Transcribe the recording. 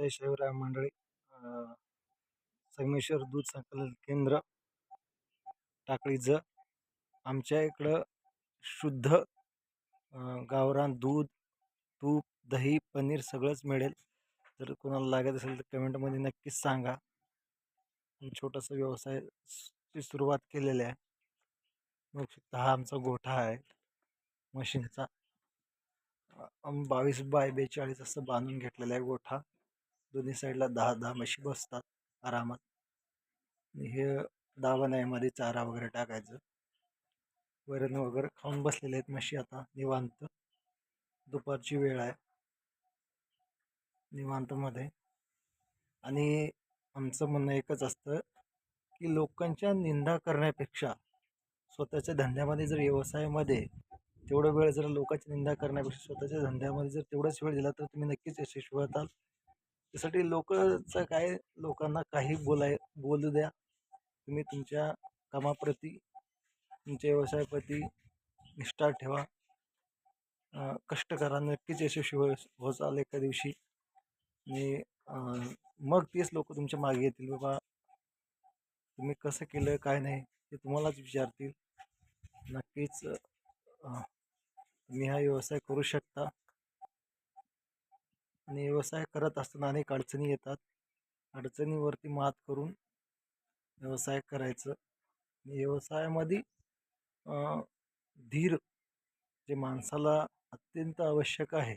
जय शिवराय मंडळी. संगमेश्वर दूध संकलन केंद्र टाकळीचं आमच्या इकडं शुद्ध गावरान दूध तूप दही पनीर सगळंच मिळेल. जर कोणाला लागत असेल तर कमेंटमध्ये नक्कीच सांगा. छोटासा व्यवसायाची सुरुवात केलेली आहे. बघू हा आमचा गोठा आहे. मशीनचा. बावीस बाय बेचाळीस असं बांधून घेतलेला आहे गोठा. दोन्ही साईडला दहा दहा म्हशी बसतात आरामात. हे दावण्यामध्ये चारा वगैरे टाकायचं. वरण वगैरे खाऊन बसलेले आहेत म्हशी आता निवांत. दुपारची वेळ आहे. निवांतमध्ये. आणि आमचं म्हणणं एकच असतं की लोकांच्या निंदा करण्यापेक्षा स्वतःच्या धंद्यामध्ये जर व्यवसायामध्ये तेवढं वेळ जर लोकांची निंदा करण्यापेक्षा स्वतःच्या धंद्यामध्ये जर तेवढाच वेळ दिला तर तुम्ही नक्कीच यशस्वी होताल. त्यासाठी लोकांचं काय लोकांना काही बोलाय बोलू द्या. तुम्ही तुमच्या कामाप्रती तुमच्या व्यवसायाप्रती निष्ठा ठेवा. कष्ट करा नक्कीच यशस्वी हो होचाल एका दिवशी. आणि मग तेच लोक तुमच्या मागे येतील. बाबा तुम्ही कसं केलं काय नाही ते तुम्हालाच विचारतील. नक्कीच तुम्ही हा व्यवसाय करू शकता. आणि व्यवसाय करत असताना अनेक अडचणी येतात. अडचणीवरती मात करून व्यवसाय करायचं. आणि व्यवसायामध्ये धीर जे माणसाला अत्यंत आवश्यक आहे.